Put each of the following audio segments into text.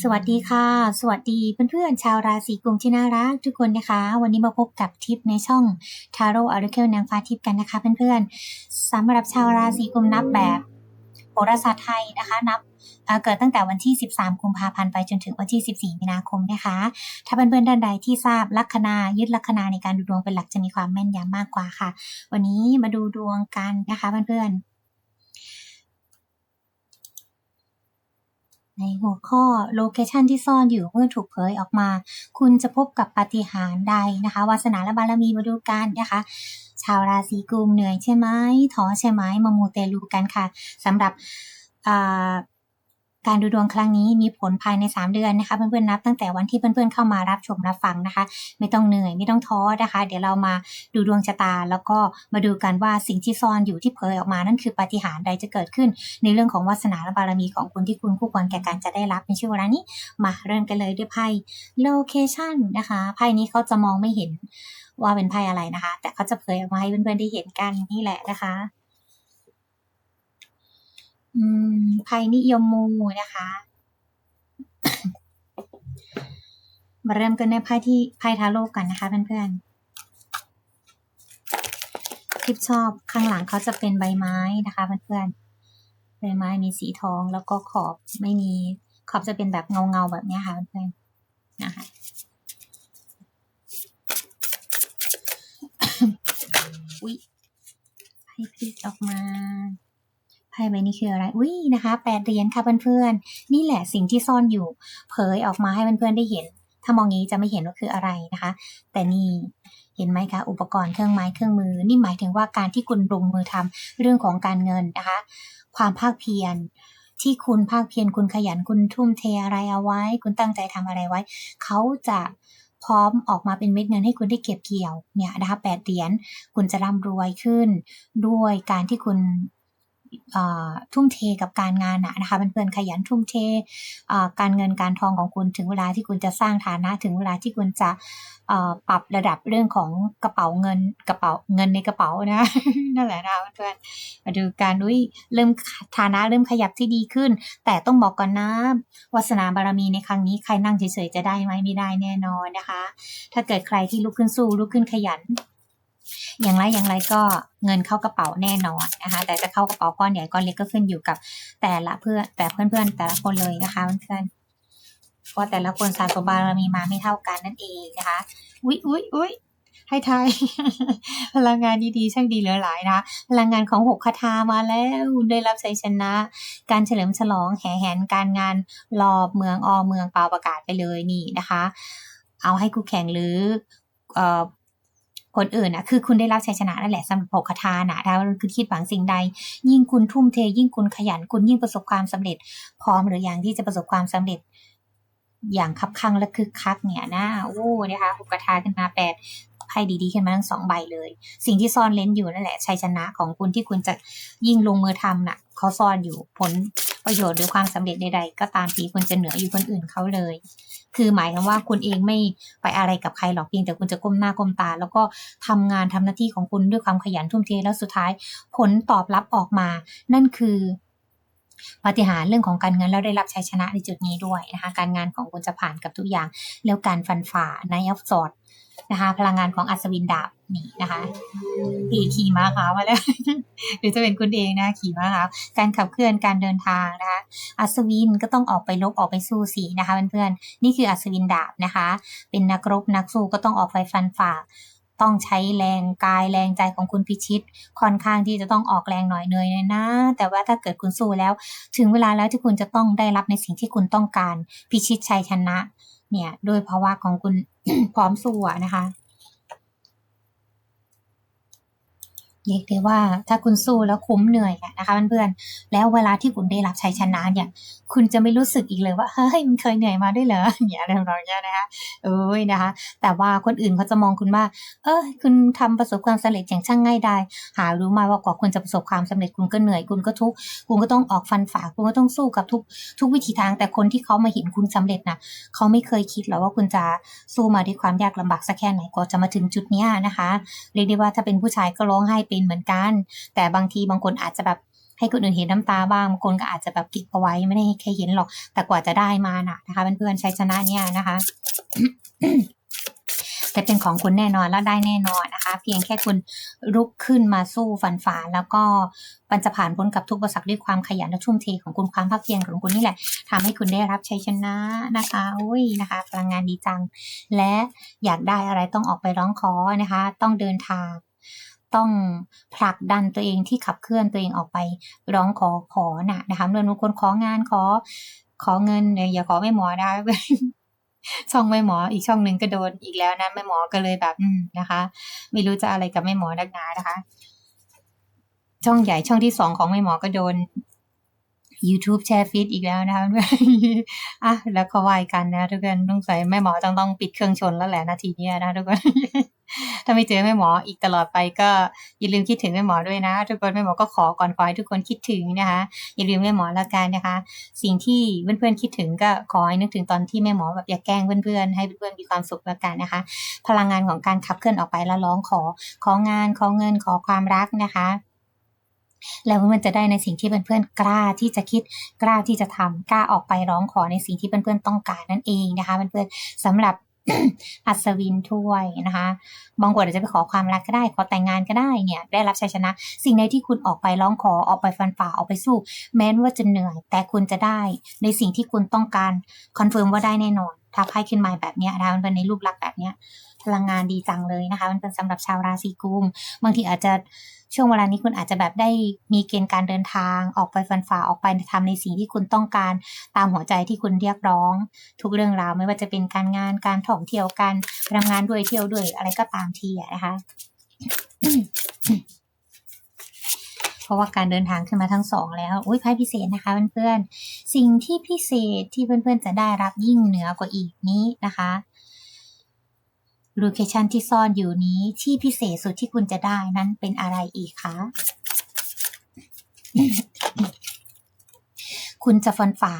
สวัสดีค่ะ สวัสดีเพื่อนๆชาวราศีกุมที่น่ารักทุกคนนะคะ วันนี้มาพบกับทิปในช่อง Tarot Oracle นางฟ้าทิปกันนะคะเพื่อนๆสำหรับชาวราศีกุมนับแบบโหราศาสตร์ไทยนะคะ นับเเกิดตั้งแต่วันที่ 13 กุมภาพันธ์ไปจนถึงวันที่ 14 มีนาคมนะคะ ถ้าเพื่อนๆท่านใดที่ทราบลัคนายึดลัคนาในการดูดวงเป็นหลักจะมีความแม่นยำมากกว่าค่ะ วันนี้มาดูดวงกันนะคะเพื่อนๆ ในหัวข้อโลเคชันที่ซ่อนอยู่เมื่อถูกเผยออกมา คุณจะพบกับปาฏิหาริย์ใดนะคะวาสนาและบารมีมาดูกันนะคะ ชาวราศีกุมเหนื่อยใช่ไหมท้อใช่ไหมมามูเตลูกันค่ะสำหรับอ่า การดูดวงครั้งนี้มีผลภายใน 3 เดือนนะคะ เพื่อนๆนับตั้งแต่วันที่เพื่อนๆเข้ามารับชมรับฟังนะคะ ไม่ต้องเหนื่อยไม่ต้องท้อนะคะ เดี๋ยวเรามาดูดวงชะตา แล้วก็มาดูกันว่าสิ่งที่ซ่อนอยู่ที่เผยออกมานั่นคือปาฏิหาริย์ใดจะเกิดขึ้น ในเรื่องของวาสนาและบารมีของคุณที่คุณคู่ควรแก่การจะได้รับในช่วงเวลานี้มาเริ่มกันเลยด้วยไพ่โลเคชันนะคะไพ่นี้เขาจะมองไม่เห็นว่าเป็นไพ่อะไรนะคะ แต่เขาจะเผยออกมาให้เพื่อนๆได้เห็นกันนี่แหละนะคะ อืมไพนิยมมูนะคะ มาเริ่มกันในไพ่ที่ไพ่ทาโร่กันนะคะเพื่อนๆคลิปชอบข้างหลังเขาจะเป็นใบไม้นะคะเพื่อนๆใบไม้มีสีทองแล้วก็ขอบไม่มีขอบจะเป็นแบบเงาเงาๆแบบนี้ค่ะเพื่อนๆนะคะอุ้ยไพ่พลิกออกมา ไพ่ใบนี้คืออะไร อุ้ยนะคะ แปดเหรียญค่ะเพื่อนๆ นี่แหละสิ่งที่ซ่อนอยู่ เผยออกมาให้เพื่อนๆได้เห็น ถ้ามองงี้จะไม่เห็นว่าคืออะไรนะคะ แต่นี่เห็นไหมคะ อุปกรณ์เครื่องไม้เครื่องมือ นี่หมายถึงว่าการที่คุณลงมือทำเรื่องของการเงินนะคะ ความภาคเพียรที่คุณภาคเพียรคุณขยันคุณทุ่มเทอะไรเอาไว้ คุณตั้งใจทำอะไรไว้ เขาจะพร้อมออกมาเป็นเม็ดเงินให้คุณได้เก็บเกี่ยวเนี่ยนะคะแปดเหรียญคุณจะร่ำรวยขึ้น ด้วยการที่คุณ ทุ่มเทกับการงานนะนะคะเพื่อนๆขยันทุ่มเทการเงินการทองของคุณถึงเวลาที่คุณจะสร้างฐานะ ถึงเวลาที่คุณจะปรับระดับเรื่องของกระเป๋าเงินกระเป๋าเงินในกระเป๋านะนั่นแหละนะคะเพื่อนมาดูการนุ้ยเริ่มฐานะเริ่มขยับที่ดีขึ้น แต่ต้องบอกก่อนนะวาสนาบารมีในครั้งนี้ใครนั่งเฉยๆจะได้ไหมไม่ได้แน่นอนนะคะ ถ้าเกิดใครที่ลุกขึ้นสู้ลุกขึ้นขยัน อย่างไรอย่างไรก็เงินเข้ากระเป๋าแน่นอนนะคะ แต่จะเข้ากระเป๋าก้อนใหญ่ก้อนเล็กก็ขึ้นอยู่กับแต่ละเพื่อนแต่เพื่อนๆแต่ละคนเลยนะคะเพื่อนๆก็แต่ละคนสารบารมีมาไม่เท่ากันนั่นเองนะคะอุ๊ยอุ๊ยอุ๊ยให้ทายพลังงานดีๆช่างดีเหลือหลายนะคะพลังงานของหกคาถามาแล้วได้รับชัยชนะ การเฉลิมฉลองแห่แหนการงานรอบเมืองออเมืองเปล่าประกาศไปเลยนี่นะคะ เอาให้คู่แข่งหรือ เอ่อคนอื่นนะคือคุณได้รับชัยชนะนั่นแหละสำหรับหกคาถานะถ้าคุณคิดหวังสิ่งใด ยิ่งคุณทุ่มเท ยิ่งคุณขยันคุณยิ่งประสบความสำเร็จ พร้อมหรือยังที่จะประสบความสำเร็จ อย่างคับคั่งและคึกคักเนี่ยนะโอ้นะคะหกคาถาขึ้นมาแปดไพ่ดีๆขึ้นมาทั้งสองใบเลย สิ่งที่ซ่อนเลนอยู่นั่นแหละชัยชนะของคุณที่คุณจะยิ่งลงมือทำน่ะเขาซ่อนอยู่ผล ประโยชน์หรือความสำเร็จใดๆ ก็ตามทีคุณจะเหนืออยู่คนอื่นเขาเลย คือหมายความว่าคุณเองไม่ไปอะไรกับใครหรอกเพียงแต่คุณจะก้มหน้าก้มตา แล้วก็ทำงานทำหน้าที่ของคุณด้วยความขยันทุ่มเทแล้วสุดท้าย ผลตอบรับออกมา นั่นคือ ปฏิหารเรื่องของการเงินแล้วได้รับชัยชนะในจุดนี้ด้วยนะคะ การงานของคุณจะผ่านกับทุกอย่าง แล้วการฟันฝ่าในอัฟสอดนะคะ พลังงานของอัศวินดาบนี่นะคะขี่ขี่ม้าขาวมาแล้วหรือจะเป็นคุณเองนะขี่ม้าขาวการขับเคลื่อนการเดินทางนะคะ อัศวินก็ต้องออกไปลบออกไปสู้สีนะคะเพื่อนๆนี่คืออัศวินดาบนะคะ เป็นนักรบนักสู้ก็ต้องออกไปฟันฝ่า ต้องใช้แรงกายแรงใจของคุณพิชิต ค่อนข้างที่จะต้องออกแรงหน่อยเนยนะ แต่ว่าถ้าเกิดคุณสู้แล้ว ถึงเวลาแล้วที่คุณจะต้องได้รับในสิ่งที่คุณต้องการพิชิตชัยชนะ เนี่ยโดยภาวะของคุณพร้อมสู้นะคะ เรียกได้ว่าถ้าคุณสู้แล้วคุ้มเหนื่อยนะคะเพื่อนๆแล้วเวลาที่คุณได้รับชัยชนะเนี่ย คุณจะไม่รู้สึกอีกเลยว่าเฮ้ยมันเคยเหนื่อยมาด้วยเหรออย่างอะไรแบบนี้นะคะเอ้ยนะคะ แต่ว่าคนอื่นเขาจะมองคุณว่า เออคุณทำประสบความสำเร็จอย่างช่างง่ายดายหารู้มาว่ากว่าคุณจะประสบความสำเร็จคุณก็เหนื่อยคุณก็ทุกคุณก็ต้องออกฟันฝ่าคุณก็ต้องสู้กับทุกทุกวิถีทาง แต่คนที่เขามาเห็นคุณสำเร็จนะเขาไม่เคยคิดหรอกว่าคุณจะสู้มาด้วยความยากลำบากสักแค่ไหนกว่าจะมาถึงจุดเนี้ยนะคะ เรียกได้ว่าถ้าเป็นผู้ชายก็ร้องไห้เป็นเหมือนกัน แต่บางทีบางคนอาจจะแบบให้คนอื่นเห็นน้ำตาบ้างบางคนก็อาจจะแบบเก็บเอาไว้ไม่ได้ให้ใครเห็นหรอก แต่กว่าจะได้มาน่ะนะคะเพื่อนๆชัยชนะเนี่ยนะคะจะเป็นของคุณแน่นอนและได้แน่นอนนะคะ เพียงแค่คุณลุกขึ้นมาสู้ฟันฝ่าแล้วก็มันจะผ่านพ้นกับทุกอุปสรรคด้วยความขยันและทุ่มเทของคุณความภาคเพียรของคุณนี่แหละทำให้คุณได้รับชัยชนะนะคะอุ้ยนะคะพลังงานดีจัง และอยากได้อะไรต้องออกไปร้องขอนะคะ ต้องเดินทาง ต้องผลักดันตัวเองที่ขับเคลื่อนตัวเองออกไปร้องขอขอน่ะนะคะเมื่องบางคนของานขอ ขอเงินเนี่ยอย่าขอแม่หมอได้ช่องแม่หมออีกช่องหนึ่งก็โดนอีกแล้วนะแม่หมอก็เลยแบบอืมนะคะ ไม่รู้จะอะไรกับแม่หมอนักหนานะคะ ช่องใหญ่ช่องที่สองของแม่หมอก็โดน YouTube แชร์ฟีดอีกแล้วนะคะอะแล้วก็วายกันนะทุกคนต้องใส่แม่หมอต้องต้องปิดเครื่องชนแล้วแหละนาทีนี้นะทุกคน ถ้าไม่เจอแม่หมออีกตลอดไปก็อย่าลืมคิดถึงแม่หมอด้วยนะ ทุกคนแม่หมอก็ขอก่อนขอให้ทุกคนคิดถึงนะคะ อย่าลืมแม่หมอแล้วกันนะคะ สิ่งที่เพื่อนๆคิดถึงก็ขอให้นึกถึงตอนที่แม่หมอแบบอย่าแกล้งเพื่อนๆให้เพื่อนๆมีความสุขแล้วกันนะคะ พลังงานของการขับเคลื่อนออกไปแล้วร้องขอของานของเงินขอความรักนะคะแล้วมันจะได้ในสิ่งที่เพื่อนๆกล้าที่จะคิดกล้าที่จะทำกล้าออกไปร้องขอในสิ่งที่เพื่อนๆต้องการนั่นเองนะคะเพื่อนๆสำหรับ อัศวินถ้วยนะคะ บางคนอาจจะไปขอความรักก็ได้ ขอแต่งงานก็ได้เนี่ย ได้รับชัยชนะ สิ่งใดที่คุณออกไปร้องขอออกไปฟันฝ่าออกไปสู้ แม้ว่าจะเหนื่อย แต่คุณจะได้ในสิ่งที่คุณต้องการคอนเฟิร์มว่าได้แน่นอน ถ้าไพ่ขึ้นมาแบบนี้นะคะมันเป็นในรูปลักษณ์แบบนี้พลังงานดีจังเลยนะคะ มันเป็นสำหรับชาวราศีกุมบางทีอาจจะช่วงเวลานี้คุณอาจจะแบบได้มีเกณฑ์การเดินทางออกไปฟันฝ่าออกไปทำในสิ่งที่คุณต้องการตามหัวใจที่คุณเรียกร้อง ทุกเรื่องราวไม่ว่าจะเป็นการงานการท่องเที่ยวการทำงานด้วยเที่ยวด้วยอะไรก็ตามทีนะคะ ราะว่าการเดินทางขึ้นมาทั้งสองแล้วอุ้ยไพ่พิเศษนะคะเพื่อนๆสิ่งที่พิเศษที่เพื่อนๆจะได้รับยิ่งเหนือกว่าอีกนี้นะคะโลเคชันที่ซ่อนอยู่นี้ที่พิเศษสุดที่คุณจะได้นั้นเป็นอะไรอีกคะคุณจะฟันฝ่า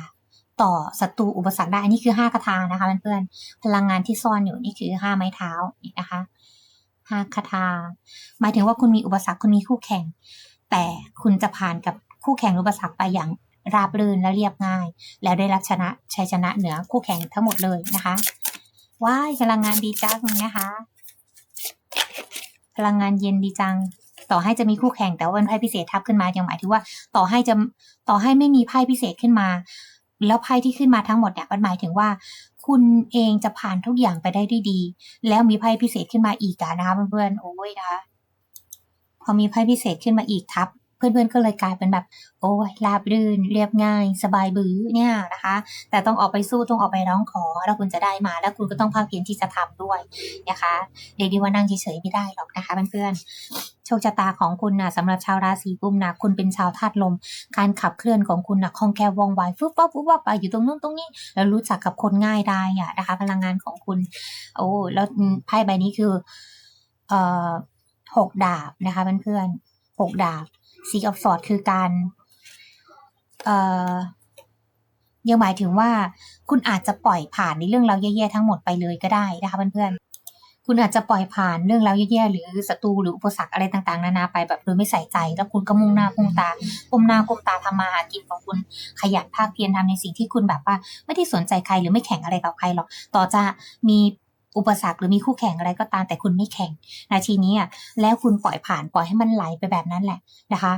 ต่อศัตรูอุปสรรคได้ อันนี้คือห้ากระทานะคะเพื่อนๆพลังงานที่ซ่อนอยู่นี่คือห้าไม้เท้านะคะห้าคาถาหมายถึงว่าคุณมีอุปสรรคคุณมีคู่แข่ง แต่คุณจะผ่านกับคู่แข่งอุปสรรคไปอย่างราบรื่นและเรียบง่าย แล้วได้รับชนะชัยชนะเหนือคู่แข่งทั้งหมดเลยนะคะว้ายพลังงานดีจังนะคะ พลังงานเย็นดีจัง ต่อให้จะมีคู่แข่งแต่ว่าเป็นไพ่พิเศษทับขึ้นมายังหมายถึงว่า ต่อให้จะต่อให้ไม่มีไพ่พิเศษขึ้นมา แล้วไพ่ที่ขึ้นมาทั้งหมดเนี่ยมันหมายถึงว่า คุณเองจะผ่านทุกอย่างไปได้ด้วยดี แล้วมีไพ่พิเศษขึ้นมาอีกอะนะคะเพื่อนๆโอ้ยนะคะ พอมีไพ่พิเศษขึ้นมาอีกทับ เพื่อนๆก็เลยกลายเป็นแบบ โอ้ยราบรื่น เรียบง่าย สบายบื้อเนี่ยนะคะ แต่ต้องออกไปสู้ต้องออกไปร้องขอ แล้วคุณจะได้มา แล้วคุณก็ต้องภาคเพียรที่จะทำด้วยนะคะเรียกได้ว่านั่งเฉยๆไม่ได้หรอกนะคะเพื่อนๆโชคชะตาของคุณนะสำหรับชาวราศีกุมนะคุณเป็นชาวธาตุลม การขับเคลื่อนของคุณนะคล่องแคล่วว่องไวฟึบฟับฟึบฟับไปอยู่ตรงนู้นตรงนี้ แล้วรู้จักกับคนง่ายได้อะนะคะ พลังงานของคุณ โอ้แล้วไพ่ใบนี้คือ เอ่อ หกดาบนะคะเพื่อนๆหกดาบซีออฟสอดคือการ เอ่อ ยังหมายถึงว่า คุณอาจจะปล่อยผ่านในเรื่องราวแย่ๆทั้งหมดไปเลยก็ได้นะคะเพื่อนๆ คุณอาจจะปล่อยผ่านเรื่องราวแย่ๆหรือศัตรูหรืออุปสรรคอะไรต่างๆ นานาไปแบบโดยไม่ใส่ใจ แล้วคุณก็มุ่งหน้ามุ่งตาก้มหน้าก้มตาทำมาหากินของคุณขยันภาคเพียรทำในสิ่งที่คุณแบบว่า ไม่ได้สนใจใครหรือไม่แข่งอะไรกับใครหรอก ต่อจะมี อุปสรรคหรือมีคู่แข่งอะไรก็ตามแต่คุณไม่แข่งนาทีนี้อะแล้วคุณปล่อยผ่านปล่อยให้มันไหลไปแบบนั้นแหละนะคะ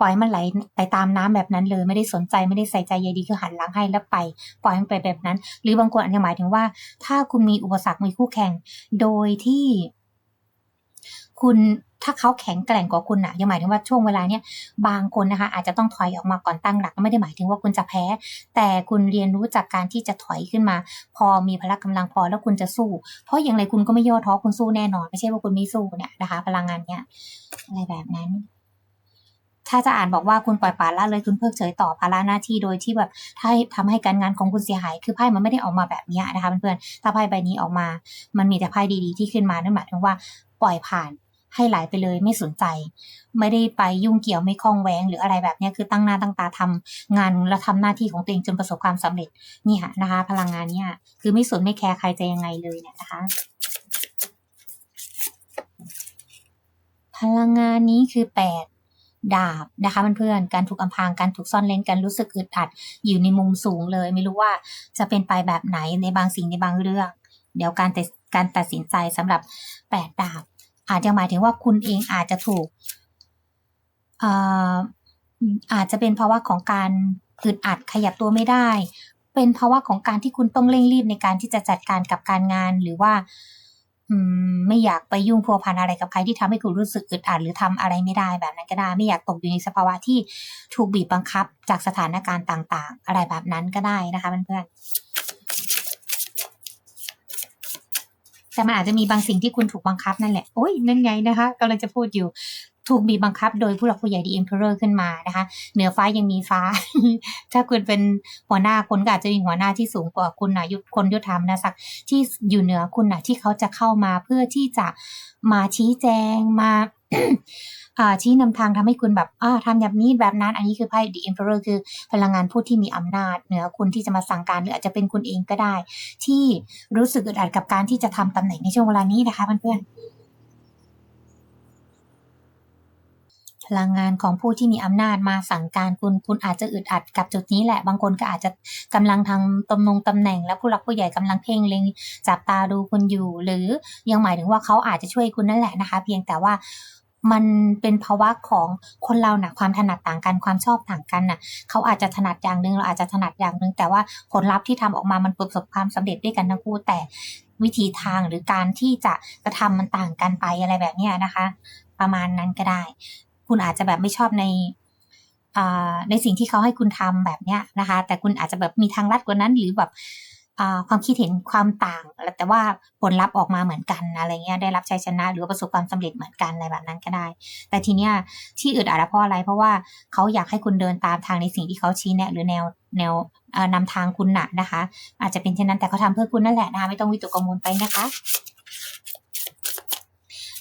ปล่อยให้มันไหลไปตามน้ำแบบนั้นเลยไม่ได้สนใจไม่ได้ใส่ใจใยดีคือหันหลังให้แล้วไป ปล่อยมันไปแบบนั้น หรือบางคนอาจจะหมายถึงว่า ถ้าคุณมีอุปสรรคมีคู่แข่ง โดยที่ คุณถ้าเขาแข็งแกร่งกว่าคุณนะยังหมายถึงว่าช่วงเวลาเนี้ยบางคนนะคะ อาจจะต้องถอยออกมาก่อนตั้งหลักไม่ได้หมายถึงว่าคุณจะแพ้ แต่คุณเรียนรู้จากการที่จะถอยขึ้นมา พอมีพละกำลังพอแล้วคุณจะสู้ เพราะอย่างไรคุณก็ไม่ย่อท้อคุณสู้แน่นอน ไม่ใช่ว่าคุณไม่สู้เนี่ยนะคะ พลังงานเนี้ยอะไรแบบนั้น ถ้าจะอ่านบอกว่าคุณปล่อยปละละเลยคุณเพิกเฉยต่อภาระหน้าที่โดยที่แบบถ้าทำให้การงานของคุณเสียหาย คือไพ่มันไม่ได้ออกมาแบบนี้นะคะเพื่อนๆถ้าไพ่ใบนี้ออกมา มันมีแต่ไพ่ดีๆที่ขึ้นมานั่นหมายถึงว่าปล่อยผ่าน ให้ไหลไปเลยไม่สนใจ ไม่ได้ไปยุ่งเกี่ยวไม่คล้องแวงหรืออะไรแบบนี้คือตั้งหน้าตั้งตาทำงานและทำหน้าที่ของตัวเองจนประสบความสำเร็จนี่ค่ะนะคะ พลังงานเนี่ยคือไม่สนไม่แคร์ใครจะยังไงเลยเนี่ยนะคะ พลังงานนี้คือแปดดาบนะคะเพื่อนๆ การถูกอำพราง การถูกซ่อนเล้นการรู้สึกอึดอัด อยู่ในมุมสูงเลย ไม่รู้ว่าจะเป็นไปแบบไหนในบางสิ่งในบางเรื่อง เดี๋ยวการแตัดการตัดสินใจสำหรับแปดดาบ อาจจะหมายถึงว่าคุณเองอาจจะถูกอาจจะเป็นภาวะของการอึดอัดขยับตัวไม่ได้ เป็นภาวะของการที่คุณต้องเร่งรีบในการที่จะจัดการกับการงานหรือว่าไม่อยากไปยุ่งพัวพันอะไรกับใครที่ทำให้คุณรู้สึกอึดอัดหรือทำอะไรไม่ได้แบบนั้นก็ได้ ไม่อยากตกอยู่ในสภาวะที่ถูกบีบบังคับจากสถานการณ์ต่าง ๆ อะไรแบบนั้นก็ได้นะคะเพื่อนๆ แต่มันอาจจะมีบางสิ่งที่คุณถูกบังคับนั่นแหละ โอ้ยนั่นไงนะคะกำลังจะพูดอยู่ถูกบีบบังคับโดยผู้หลักผู้ใหญ่ดีเอ็มเพอร์ขึ้นมานะคะ เหนือฟ้ายังมีฟ้า ถ้าคุณเป็นหัวหน้าคนก็อาจจะมีหัวหน้าที่สูงกว่าคุณนะยุคนยุทธรรมนะสักที่อยู่เหนือคุณนะที่เขาจะเข้ามาเพื่อที่จะมาชี้แจงมา ชี้นำทางทำให้คุณแบบอ่าทำแบบนี้แบบนั้น อันนี้คือไพ่ The Emperor คือพลังงานผู้ที่มีอำนาจเหนือคุณที่จะมาสั่งการหรืออาจจะเป็นคุณเองก็ได้ ที่รู้สึกอึดอัดกับการที่จะทำตำแหน่งในช่วงเวลานี้นะคะเพื่อนพลังงานของผู้ที่มีอำนาจมาสั่งการคุณ คุณอาจจะอึดอัดกับจุดนี้แหละ บางคนก็อาจจะกำลังทางตำนงตำแหน่ง และผู้หลักผู้ใหญ่กำลังเพ่งเล็งจับตาดูคุณอยู่ หรือยังหมายถึงว่าเขาอาจจะช่วยคุณนั่นแหละนะคะ เพียงแต่ว่า มันเป็นภาวะของคนเรานะ่ะความถนัดต่างกันความชอบต่างกันน่ะเขาอาจจะถนัดอย่างหนึ่งเราอาจจะถนัดอย่างหนึ่งแต่ว่าผลลัพธ์ที่ทำออกมามันประสบความสำเร็จด้วยกันทั้งคู่แต่วิธีทางหรือการที่จะกระทำมันต่างกันไปอะไรแบบนี้นะคะ ประมาณนั้นก็ได้ คุณอาจจะแบบไม่ชอบในในสิ่งที่เขาให้คุณทำแบบเนี้ยนะคะ แต่คุณอาจจะแบบมีทางลัดกว่านั้นหรือแบบ ความคิดเห็นความต่าง แต่ว่าผลลัพธ์ออกมาเหมือนกันอะไรเงี้ยได้รับชัยชนะ หรือประสบความสำเร็จเหมือนกันอะไรแบบนั้นก็ได้ แต่ทีเนี้ยที่อึดอัดเพราะอะไร เพราะว่าเขาอยากให้คุณเดินตามทางในสิ่งที่เขาชี้แนะหรือแนวแนวนำทางคุณหนะนะคะ อาจจะเป็นเช่นนั้นแต่เขาทาเพื่อคุณนั่นแหละนะคะไม่ต้องวิตกกังวลไปนะคะ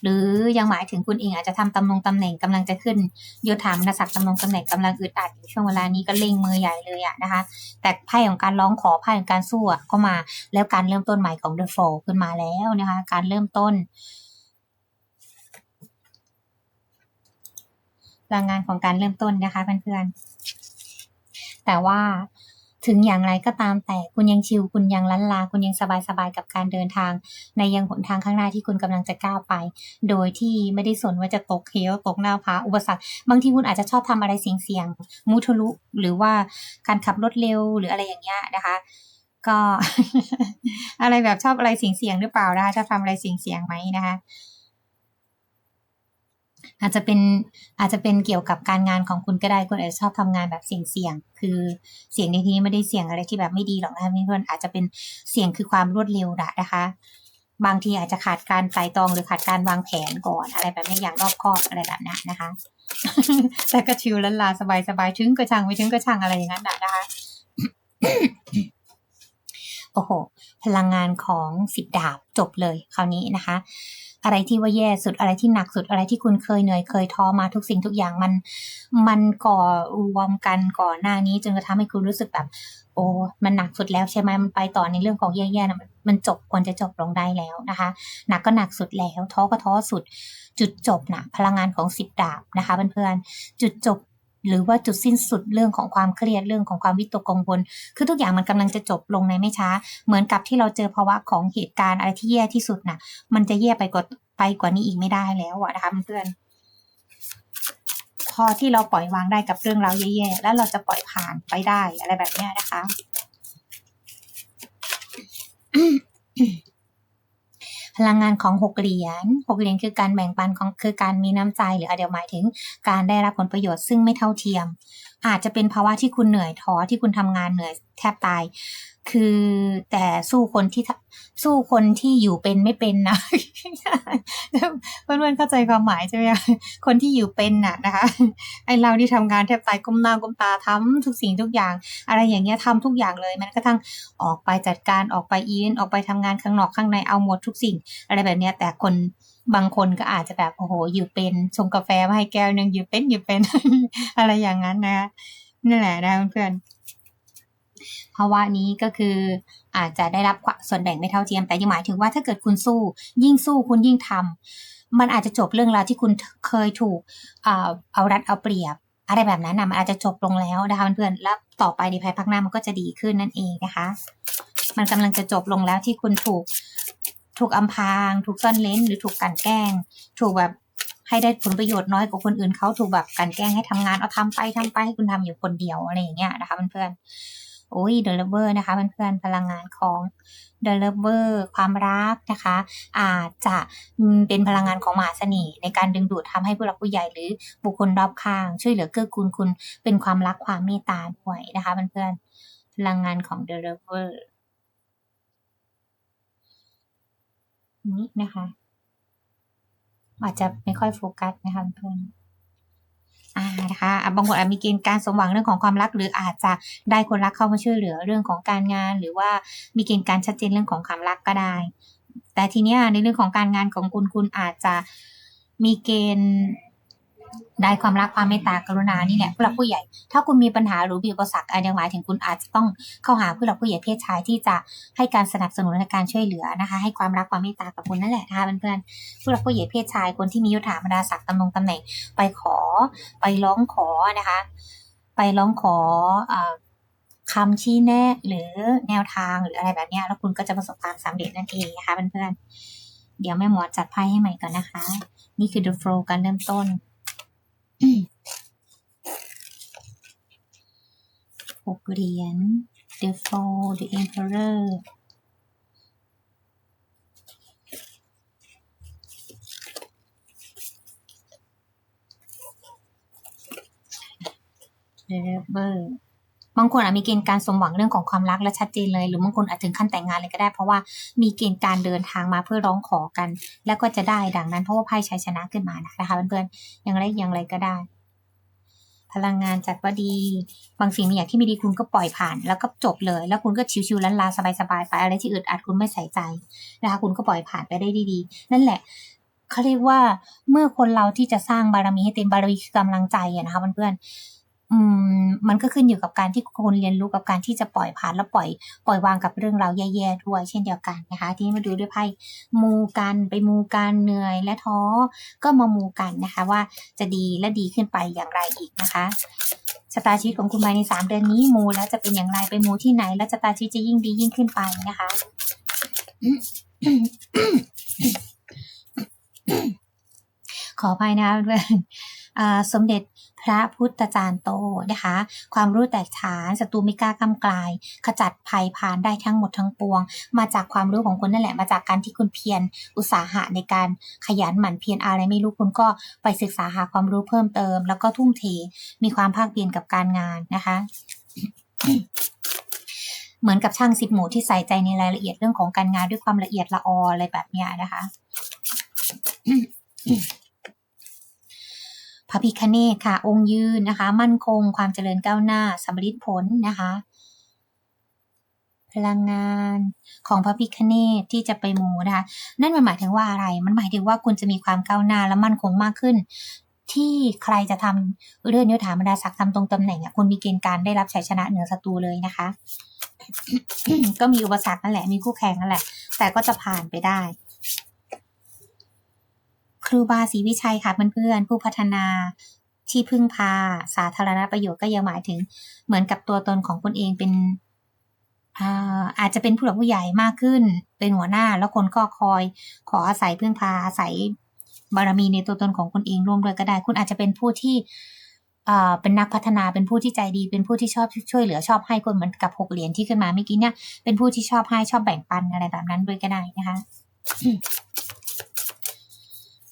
หรือยังหมายถึงคุณเองอาจจะทำตำแหน่งตำแหน่งกำลังจะขึ้นโยธามนศักดิ์ตำแหน่งตำแหน่งกำลังอึดอัดอยู่ช่วงเวลานี้ก็เล็งมือใหญ่เลยอะนะคะ แต่ไพ่ของการร้องขอไพ่ของการสู้ก็มา แล้วการเริ่มต้นใหม่ของเดอะโฟขึ้นมาแล้วนะคะ การเริ่มต้นพลังงานของการเริ่มต้นนะคะเพื่อนๆแต่ว่า ถึงอย่างไรก็ตามแต่คุณยังชิลคุณยังลันลา คุณยังสบายๆกับการเดินทาง ในยังหนทางข้างหน้าที่คุณกำลังจะก้าวไป โดยที่ไม่ได้สนว่าจะตกเหวตกหน้าผาอุปสรรคบางทีคุณอาจจะชอบทำอะไรเสี่ยงๆมุทะลุหรือว่าการขับรถเร็วหรืออะไรอย่างเงี้ยนะคะก็อะไรแบบชอบอะไรเสี่ยงๆหรือเปล่านะคะชอบทำอะไรเสี่ยงๆไหมนะคะ อาจจะเป็นอาจจะเป็นเกี่ยวกับการงานของคุณก็ได้คุณอาจจะชอบทำงานแบบเสี่ยงๆคือเสี่ยงในที่นี้ไม่ได้เสี่ยงอะไรที่แบบไม่ดีหรอกนะคะเพื่อนอาจจะเป็นเสี่ยงคือความรวดเร็วนะคะ บางทีอาจจะขาดการไต่ตองหรือขาดการวางแผนก่อนอะไรแบบนี้อย่างรอบคอบอะไรแบบนั้นนะคะ แต่ก็ชิลลันลาสบายๆถึงกระชังไม่ถึงกระชังอะไรอย่างนั้นนะคะโอ้โห พลังงานของสิบดาบจบเลยคราวนี้นะคะ อะไรที่ว่าแย่สุดอะไรที่หนักสุดอะไรที่คุณเคยเหนื่อยเคยท้อมาทุกสิ่งทุกอย่างมัน มันก่อรวมกันก่อนหน้านี้จนกระทั่งให้คุณรู้สึกแบบ โอ้มันหนักสุดแล้วใช่ไหมมันไปต่อในเรื่องของแย่ๆนะมันจบควรจะจบลงได้แล้วนะคะ หนักก็หนักสุดแล้ว ท้อก็ท้อสุด จุดจบนะพลังงานของสิบดาบนะคะเพื่อนๆจุดจบ หรือว่าจุดสิ้นสุดเรื่องของความเครียดเรื่องของความวิตกกังวล คือทุกอย่างมันกำลังจะจบลงในไม่ช้า เหมือนกับที่เราเจอภาวะของเหตุการณ์อะไรที่แย่ที่สุดนะ่ะ มันจะแย่ไปกว่าไปกว่านี้อีกไม่ได้แล้วอะนะคะเพื่อนพอที่เราปล่อยวางได้กับเรื่องราวแย่ๆแล้วเราจะปล่อยผ่านไปได้อะไรแบบนี้นะคะ พลังงานของหกเหรียญหกเหรียญคือการแบ่งปันของคือการมีน้ำใจหรืออาเดียวหมายถึงการได้รับผลประโยชน์ซึ่งไม่เท่าเทียม อาจจะเป็นภาวะที่คุณเหนื่อยท้อที่คุณทำงานเหนื่อยแทบตาย คือแต่สู้คนที่สู้คนที่อยู่เป็นไม่เป็นนะเพื่อนๆเข้าใจความหมายใช่ไหมคนที่อยู่เป็นน่ะนะคะไอเราที่ทำงานแทบตายก้มหน้าก้มตาทำทุกสิ่งทุกอย่าง อะไรอย่างเงี้ยทำทุกอย่างเลยมันก็ทั้งออกไปจัดการออกไปอีนออกไปทำงานข้างนอกข้างในเอาหมดทุกสิ่ง อะไรแบบเนี้ยแต่คนบางคนก็อาจจะแบบโอ้โหอยู่เป็นชงกาแฟมาให้แก้วนึงอยู่เป็นอยู่เป็นอะไรอย่างนั้นนะนั่นแหละนะเพื่อน ภาวะนี้ก็คืออาจจะได้รับส่วนแบ่งไม่เท่าเทียมแต่ยังหมายถึงว่าถ้าเกิดคุณสู้ ยิ่งสู้คุณยิ่งทำมันอาจจะจบเรื่องราวที่คุณเคยถูกเอารัดเอาเปรียบ อะไรแบบนั้นนะมันอาจจะจบลงแล้วนะคะเพื่อนๆแล้วต่อไปในภายภาคหน้ามันก็จะดีขึ้นนั่นเองนะคะ มันกำลังจะจบลงแล้วที่คุณถูกถูกอำพราง ถูกซ่อนเล้นหรือถูกกันแกล้ง ถูกแบบให้ได้ผลประโยชน์น้อยกว่าคนอื่นเขาถูกแบบกันแกล้งให้ทำงานเอาทำไปทำไปให้คุณทำอยู่คนเดียวอะไรอย่างเงี้ยนะคะเพื่อนๆ โอ้ยเดลเวอร์นะคะเพื่อนๆพลังงานของเดลเวอร์ความรักนะคะ อาจจะเป็นพลังงานของมหาเสน่ห์ในการดึงดูดทำให้ผู้หลักผู้ใหญ่หรือบุคคลรอบข้าง ช่วยเหลือเกื้อกูลคุณเป็นความรักความเมตตาด้วยนะคะเพื่อนๆพลังงานของเดลเวอร์นี้นะคะ อาจจะไม่ค่อยโฟกัสนะคะเพื่อน อ่านะคะบางคนอาจมีเกณฑ์การสมหวังเรื่องของความรัก หรืออาจจะได้คนรักเข้ามาช่วยเหลือเรื่องของการงาน หรือว่ามีเกณฑ์การชัดเจนเรื่องของความรักก็ได้ แต่ทีเนี้ยในเรื่องของการงานของคุณคุณอาจจะมีเกณฑ์ ได้ความรักความเมตตากรุณานี่แหละผู้หลักผู้ใหญ่ ถ้าคุณมีปัญหาหรือมีอุปสรรคอะไรหมายถึงคุณอาจจะต้องเข้าหาผู้หลักผู้ใหญ่เพศชายที่จะให้การสนับสนุนในการช่วยเหลือนะคะ ให้ความรักความเมตตากับคุณนั่นแหละนะคะเพื่อนๆผู้หลักผู้ใหญ่เพศชายคนที่มียศถาบรรดาศักดิ์ตำแหน่งตำแหน่งไปขอไปร้องขอนะคะ ไปร้องขอเอ่อคำชี้แนะหรือแนวทางหรืออะไรแบบเนี้ยแล้วคุณก็จะประสบความสำเร็จนั่นเองนะคะเพื่อนๆเดี๋ยวแม่หมอจัดไพ่ให้ใหม่ก่อนนะคะ นี่คือ the flow การเริ่มต้น หกเหรียญ the four the emperor เดเบอร์ บางคนอาจมีเกณฑ์การสมหวังเรื่องของความรักและชัดเจนเลย หรือบางคนอาจถึงขั้นแต่งงานเลยก็ได้ เพราะว่ามีเกณฑ์การเดินทางมาเพื่อร้องขอกัน แล้วก็จะได้ดังนั้นเพราะว่าไพ่ชัยชนะขึ้นมานะคะเพื่อนๆอย่างไรอย่างไรก็ได้ พลังงานจัดว่าดี บางสิ่งบางอย่างที่ไม่ดีคุณก็ปล่อยผ่าน แล้วก็จบเลย แล้วคุณก็ชิวๆลันลาสบายๆไปอะไรที่อึดอัดคุณไม่ใส่ใจนะคะ คุณก็ปล่อยผ่านไปได้ดีๆ นั่นแหละเขาเรียกว่าเมื่อคนเราที่จะสร้างบารมีให้เต็มบารมีคือกำลังใจนะคะเพื่อนๆ มันก็ขึ้นอยู่กับการที่คนเรียนรู้กับการที่จะปล่อยผ่านแล้วปล่อยปล่อยวางกับเรื่องราวแย่ๆด้วย เช่นเดียวกันนะคะ ที่มาดูด้วยไพ่มูกันไปมูกันเหนื่อยและท้อก็มามูกันนะคะว่าจะดีและดีขึ้นไปอย่างไรอีกนะคะชะตาชีวิตของคุณภาในสามเดือนนี้มูแล้วจะเป็นอย่างไรไปมูที่ไหน แล้วชะตาชีวิตจะยิ่งดียิ่งขึ้นไปนะคะขออภัยนะเพื่อนๆอ่าสมเด็จ พระพุทธจารย์โตนะคะ ความรู้แตกฉานศัตรูไม่กล้ากำกลาย ขจัดภัยผ่านได้ทั้งหมดทั้งปวง มาจากความรู้ของคุณนั่นแหละมาจากการที่คุณเพียรอุตสาหะในการขยันหมั่นเพียรอะไรไม่รู้คุณก็ไปศึกษาหาความรู้เพิ่มเติม แล้วก็ทุ่มเทมีความภาคเพียรกับการงานนะคะเหมือนกับช่างสิบหมู่ที่ใส่ใจในรายละเอียดเรื่องของการงานด้วยความละเอียดละอออะไรแบบเนี้ยนะคะ พระพิคเนตค่ะ องค์ยืนนะคะ มั่นคงความเจริญก้าวหน้าสำเร็จผลนะคะ พลังงานของพระพิคเนตที่จะไปมูนะคะ นั่นมันหมายถึงว่าอะไร มันหมายถึงว่าคุณจะมีความก้าวหน้าและมั่นคงมากขึ้น ที่ใครจะทำเรื่องยศถาบรรดาศักดิ์ทำตรงตำแหน่งอะคุณมีเกณฑ์การได้รับชัยชนะเหนือศัตรูเลยนะคะ ก็มีอุปสรรคนั่นแหละมีคู่แข่งนั่นแหละ แต่ก็จะผ่านไปได้ รูบาศรีวิชัยค่ะเพื่อนๆผู้พัฒนาที่พึ่งพาสาธารณประโยชน์ก็ยังหมายถึง เหมือนกับตัวตนของคุณเองเป็นอาอาจจะเป็นผู้หลักผู้ใหญ่มากขึ้น เป็นหัวหน้าแล้วคนก็คอย ขออาศัยพึ่งพาอาศัยบารมีในตัวตนของคุณเองร่วมด้วยก็ได้ คุณอาจจะเป็นผู้ที่เอเป็นนักพัฒนาเป็นผู้ที่ใจดี เป็นผู้ที่ชอบช่วยเหลือชอบให้คนเหมือนกับหกเหรียญที่ขึ้นมาเมื่อกี้เนี่ยเป็นผู้ที่ชอบให้ชอบแบ่งปันอะไรแบบนั้นด้วยก็ได้นะคะ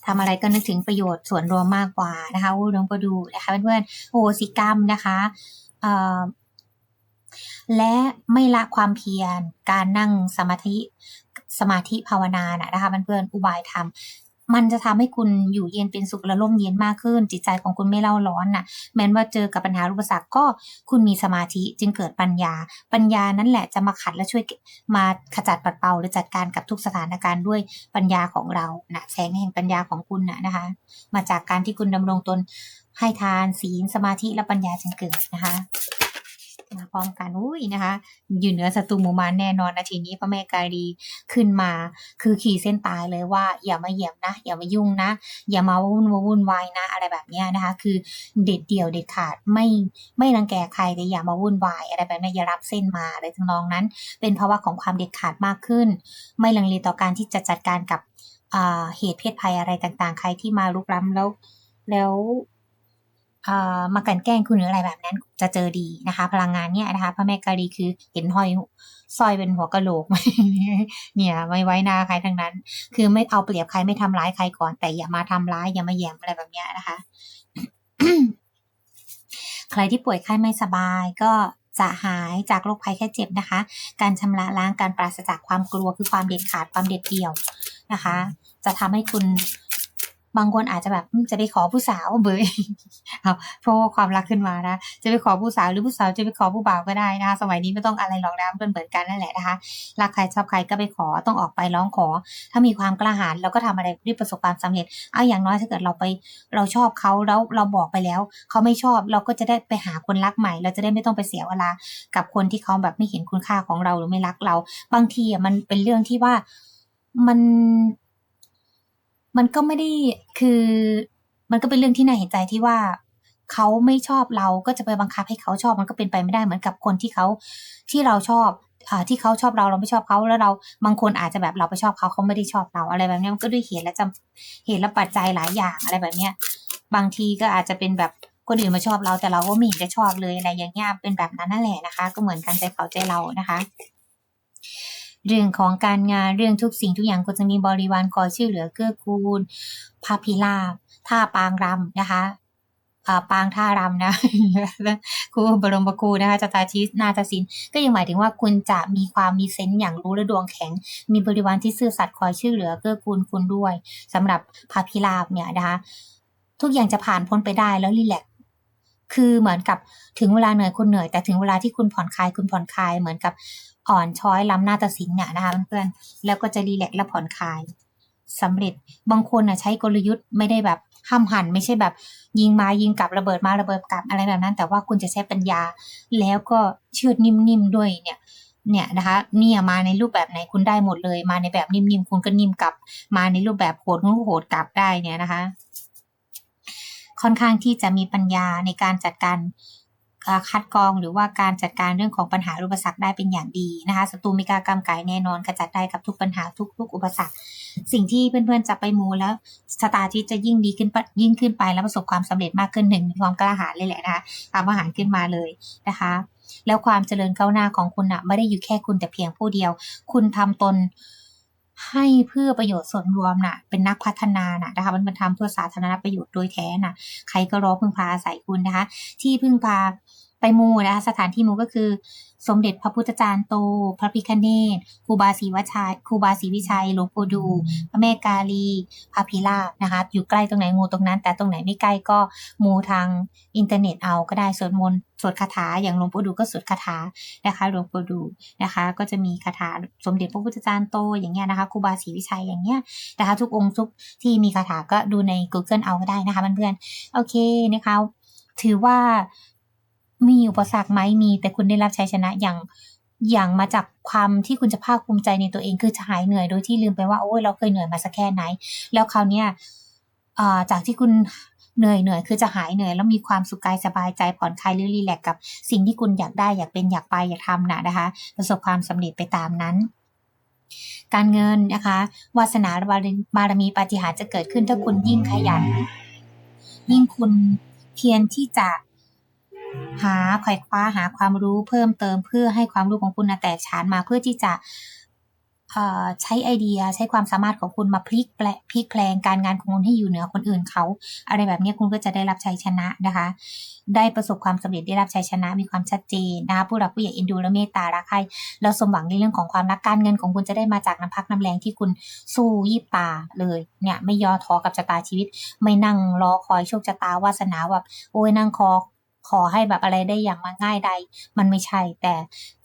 ทำอะไรก็นึกถึงประโยชน์ส่วนรวมมากกว่านะคะอู้ลองไปดูนะคะเพื่อนๆโอโหสิกรรมนะคะและไม่ละความเพียรการนั่งสมาธิสมาธิภาวนานะคะเพื่อนๆอุบายธรร มันจะทำให้คุณอยู่เย็นเป็นสุขและร่มเย็นมากขึ้น จิตใจของคุณไม่เล่าร้อนน่ะ แม้ว่าเจอกับปัญหาอุปสรรคก็คุณมีสมาธิจึงเกิดปัญญา ปัญญานั่นแหละจะมาขัดและช่วยมาขจัดปัดเป่าหรือจัดการกับทุกสถานการณ์ด้วยปัญญาของเรานะแสงแห่งปัญญาของคุณนะนะคะ มาจากการที่คุณดำรงตนให้ทานศีลสมาธิและปัญญาจึงเกิดนะคะ มาพร้อมกันอุ้ยนะคะ อยู่เหนือศัตรูหมู่มารแน่นอนนาทีนี้พระแม่กาลีขึ้นมา คือขีดเส้นตายเลยว่า อย่ามาเหยียบนะ อย่ามายุ่งนะ อย่ามาวุ่นวุ่นวายนะ อะไรแบบนี้นะคะ คือเด็ดเดี่ยวเด็ดขาดไม่ไม่รังแกใครแต่อย่ามาวุ่นวายอะไรแบบนี้อย่ารับเส้นมาอะไรทั้งนองนั้น เป็นภาวะของความเด็ดขาดมากขึ้น ไม่ลังเลต่อการที่จะจัดการกับอ่าเหตุเพศภัยอะไรต่างๆ ใครที่มาลุกล้ำแล้วแล้ว มากันแกล้งคุณหรืออะไรแบบนั้นจะเจอดีนะคะ พลังงานเนี่ยนะคะพระแม่กาลีคือเห็นหอยสร้อยเป็นหัวกะโหลกเนี่ยไม่ไว้หน้าใครทั้งนั้น คือไม่เอาเปรียบใครไม่ทำร้ายใครก่อน แต่อย่ามาทำร้ายอย่ามาแย้มอะไรแบบเนี้ยนะคะ ใครที่ป่วยไข้ไม่สบายก็จะหายจากโรคภัยแค่เจ็บนะคะ การชำระล้างการปราศจากความกลัวคือความเด็ดขาดความเด็ดเดี่ยวนะคะ จะทำให้คุณ บางคนอาจจะแบบจะไปขอผู้สาวเบยเอาเพราะว่าความรักขึ้นมานะจะไปขอผู้สาวหรือผู้สาวจะไปขอผู้บ่าวก็ได้นะคะสมัยนี้ไม่ต้องอะไรหรอกนะมันเหมือนกันนั่นแหละนะคะรักใครชอบใครก็ไปขอต้องออกไปร้องขอ ถ้ามีความกล้าหาญเราก็ทำอะไรที่ประสบความสำเร็จเอาอย่างน้อยถ้าเกิดเราไปเราชอบเขาแล้วเราบอกไปแล้ว เขาไม่ชอบเราก็จะได้ไปหาคนรักใหม่ เราจะได้ไม่ต้องไปเสียเวลากับคนที่เขาแบบไม่เห็นคุณค่าของเราหรือไม่รักเรา บางทีอะมันเป็นเรื่องที่ว่ามัน มันก็ไม่ได้คือ มันก็เป็นเรื่องที่น่าเห็นใจที่ว่าเขาไม่ชอบเราก็จะไปบังคับให้เขาชอบมันก็เป็นไปไม่ได้เหมือนกับคนที่เขาที่เราชอบอ่าที่เขาชอบเราเราไม่ชอบเขาแล้วเราบางคนอาจจะแบบเราไปชอบเขาเขาไม่ได้ชอบเราอะไรแบบนี้มันก็ด้วยเหตุและจำเหตุและปัจจัยหลายอย่างอะไรแบบเนี้ยบางทีก็อาจจะเป็นแบบคนอื่นมาชอบเราแต่เราก็ไม่เห็นจะชอบเลยอะไรอย่างเงี้ยเป็นแบบนั้นนั่นแหละนะคะ ก็เหมือนกันใจเขาใจเรานะคะ เรื่องของการงานเรื่องทุกสิ่งทุกอย่างก็จะมีบริวารคอยช่วยเหลือเกื้อกูลพาพิลาภท่าปางรำนะคะปางท่ารำนะครูบรมครูนะคะจตาชิสนาฏศิลป์ก็ยังหมายถึงว่าคุณจะมีความมีเซนส์อย่างรู้และดวงแข็ง มีบริวารที่ซื่อสัตย์คอยช่วยเหลือเกื้อกูลคุณด้วยสำหรับพาพิลาภเนี่ยนะคะ ทุกอย่างจะผ่านพ้นไปได้แล้วรีแลกคือเหมือนกับถึงเวลาเหนื่อยคุณเหนื่อย แต่ถึงเวลาที่คุณผ่อนคลายคุณผ่อนคลายเหมือนกับ อ่อนช้อยล้ำหน้าตาสิงเนี่ยนะคะเพื่อนๆแล้วก็จะรีแลกซ์และผ่อนคลายสำเร็จบางคนอะใช้กลยุทธ์ไม่ได้แบบห้ามหัน ไม่ใช่แบบ ยิงมายิงกลับระเบิดมาระเบิดกลับอะไรแบบนั้น แต่ว่าคุณจะใช้ปัญญา แล้วก็เชือดนิ่มๆด้วยเนี่ยเนี่ยนะคะเนี่ยมาในรูปแบบไหนคุณได้หมดเลย มาในแบบนิ่มๆคุณก็นิ่มกลับ มาในรูปแบบโหดคุณก็โหดกลับได้เนี่ยนะคะ ค่อนข้างที่จะมีปัญญาในการจัดการ คัดกรองหรือว่าการจัดการเรื่องของปัญหาอุปสรรคได้เป็นอย่างดีนะคะศัตรูมีการกำไก่แน่นอนขจัดได้กับทุกปัญหาทุกทุกอุปสรรค สิ่งที่เพื่อนๆจะไปมูแล้วสตาร์ที่จะยิ่งดีขึ้นยิ่งขึ้นไปแล้วประสบความสำเร็จมากขึ้นหนึ่งมีความกล้าหาญเลยแหละนะคะทำอาหารขึ้นมาเลยนะคะแล้วความเจริญก้าวหน้าของคุณนะไม่ได้อยู่แค่คุณแต่เพียงผู้เดียว คุณทำตน ให้เพื่อประโยชน์ส่วนรวมน่ะ เป็นนักพัฒนาน่ะนะคะ มันมันทำเพื่อสาธารณประโยชน์โดยแท้น่ะ ใครก็รอพึ่งพาอาศัยคุณนะคะ ที่พึ่งพา ไปมูนะคะสถานที่มูก็คือ สมเด็จพระพุทธจารย์โต พระพิคเนศครูบาศรีวชัยครูบาศรีวิชัยหลวงปู่ดู พระแม่กาลีพระพิราบนะคะ อยู่ใกล้ตรงไหนมูตรงนั้น แต่ตรงไหนไม่ใกล้ก็มูทางอินเทอร์เน็ตเอาก็ได้สวดมนต์สวดคาถาอย่างหลวงปู่ดูก็สวดคาถานะคะหลวงปู่ดูนะคะ ก็จะมีคาถาสมเด็จพระพุทธจารย์โตอย่างเงี้ยนะคะครูบาศรีวิชัยอย่างเงี้ยนะคะทุกองค์ทุกที่มีคาถาก็ดูใน Google เอาก็ได้นะคะเพื่อนๆโอเคนะคะถือว่า มีอุปสรรคไหมมี แต่คุณได้รับชัยชนะอย่างอย่างมาจากความที่คุณจะภาคภูมิใจในตัวเองคือจะหายเหนื่อยโดยที่ลืมไปว่าโอ้ยเราเคยเหนื่อยมาสักแค่ไหน แล้วคราวเนี้ยจากที่คุณเหนื่อยเหนื่อยคือจะหายเหนื่อยแล้วมีความสุขกายสบายใจผ่อนคลายหรือรีแลกซ์กับ สิ่งที่คุณอยากได้อยากเป็นอยากไปอยากทำนะนะคะประสบความสำเร็จไปตามนั้น การเงินนะคะวาสนาบารมีบารมีปาฏิหาริย์จะเกิดขึ้นถ้าคุณยิ่งขยัน ยิ่งคุณเพียรที่จะ หาไขว่คว้าหาความรู้เพิ่มเติมเพื่อให้ความรู้ของคุณนะแตกฉานมาเพื่อที่จะใช้ไอเดียใช้ความสามารถของคุณมาพลิกแปลพลิกแปลงการงานของคุณให้อยู่เหนือคนอื่นเขา อะไรแบบนี้คุณก็จะได้รับชัยชนะนะคะ ได้ประสบความสำเร็จได้รับชัยชนะมีความชัดเจนนะคะผู้หลักผู้ใหญ่เอ็นดูและเมตตารักใครแล้วสมหวังในเรื่องของความรักการเงินของคุณจะได้มาจากน้ำพักน้ำแรงที่คุณสู้ยีบตาเลยเนี่ยไม่ย่อท้อกับชะตาชีวิต ไม่นั่งรอคอยโชคชะตาวาสนาแบบโอ้ยนั่งคอ ขอให้แบบอะไรได้อย่างมาง่ายใด มันไม่ใช่ แต่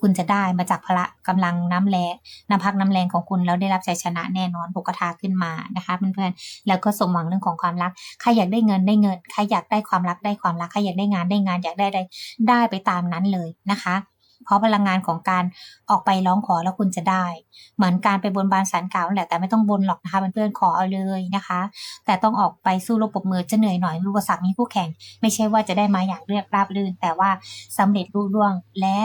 คุณจะได้มาจากพละกำลังน้ำแรงน้ำพักน้ำแรงของคุณแล้วได้รับชัยชนะแน่นอนปกทาขึ้นมานะคะเพื่อนๆแล้วก็สมหวังเรื่องของความรักใครอยากได้เงินได้เงินใครอยากได้ความรักได้ความรักใครอยากได้งานได้งานอยากได้ได้ได้ไปตามนั้นเลยนะคะ เพราะพลังงานของการออกไปร้องขอแล้วคุณจะได้ เหมือนการไปบนบานสารกล่าวแหละแต่ไม่ต้องบนหรอกนะคะเพื่อนๆขอเอาเลยนะคะ แต่ต้องออกไปสู้รบปรบมือจะเหนื่อยหน่อยมีอุปสรรคมีคู่แข่ง ไม่ใช่ว่าจะได้มาอย่างเรียบราบรื่น แต่ว่าสำเร็จรุ่ร่วงและ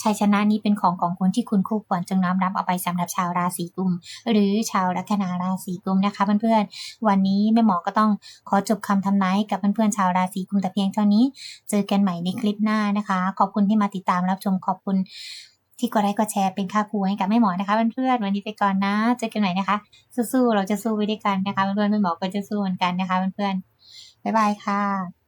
ชัยชนะนี้เป็นของของคนที่คุณคู่ควรจงน้อมรับเอาไปสำหรับชาวราศีกุม หรือชาวลัคนาราศีกุมนะคะเพื่อนๆวันนี้แม่หมอก็ต้องขอจบคำทำนายกับเพื่อนๆชาวราศีกุมแต่เพียงเท่านี้ เจอกันใหม่ในคลิปหน้านะคะ ขอบคุณที่มาติดตามรับชมขอบคุณที่กดไลค์กดแชร์เป็นค่าครูให้กับแม่หมอนะคะเพื่อนๆวันนี้ไปก่อนนะ เจอกันใหม่นะคะ สู้ๆเราจะสู้ไปด้วยกันนะคะเพื่อนๆแม่หมอก็จะสู้เหมือนกันนะคะเพื่อนๆบ๊ายบายค่ะ